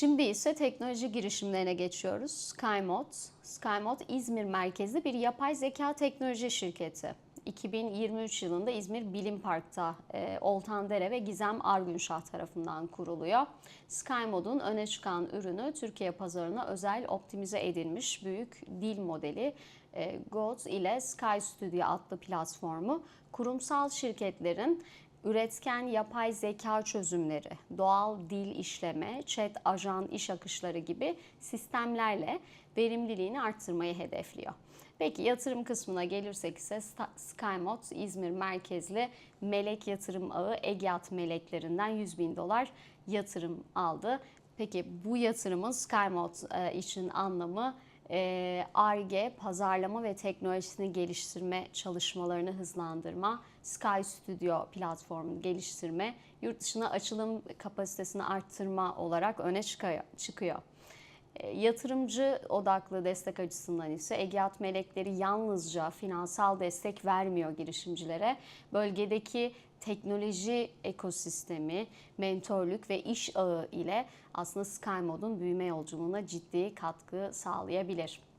Şimdi ise teknoloji girişimlerine geçiyoruz. SkyMod. SkyMod İzmir merkezli bir yapay zeka teknoloji şirketi. 2023 yılında İzmir Bilim Park'ta e, Oltan Dere ve Gizem Argunshaw tarafından kuruluyor. SkyMod'un öne çıkan ürünü Türkiye pazarına özel optimize edilmiş büyük dil modeli e, GOT ile Sky Studio adlı platformu kurumsal şirketlerin üretken yapay zeka çözümleri, doğal dil işleme, chat ajan iş akışları gibi sistemlerle verimliliğini arttırmayı hedefliyor. Peki yatırım kısmına gelirsek ise SkyMod İzmir merkezli melek yatırım ağı Egeat meleklerinden 100 bin dolar yatırım aldı. Peki bu yatırımın SkyMod e, için anlamı e, ARGE, pazarlama ve teknolojisini geliştirme çalışmalarını hızlandırma, Sky Studio platformunu geliştirme, yurt dışına açılım kapasitesini arttırma olarak öne çıkıyor. E, Yatırımcı odaklı destek açısından ise Egeat Melekleri yalnızca finansal destek vermiyor girişimcilere. Bölgedeki teknoloji ekosistemi, mentorluk ve iş ağı ile aslında SkyMod'un büyüme yolculuğuna ciddi katkı sağlayabilir.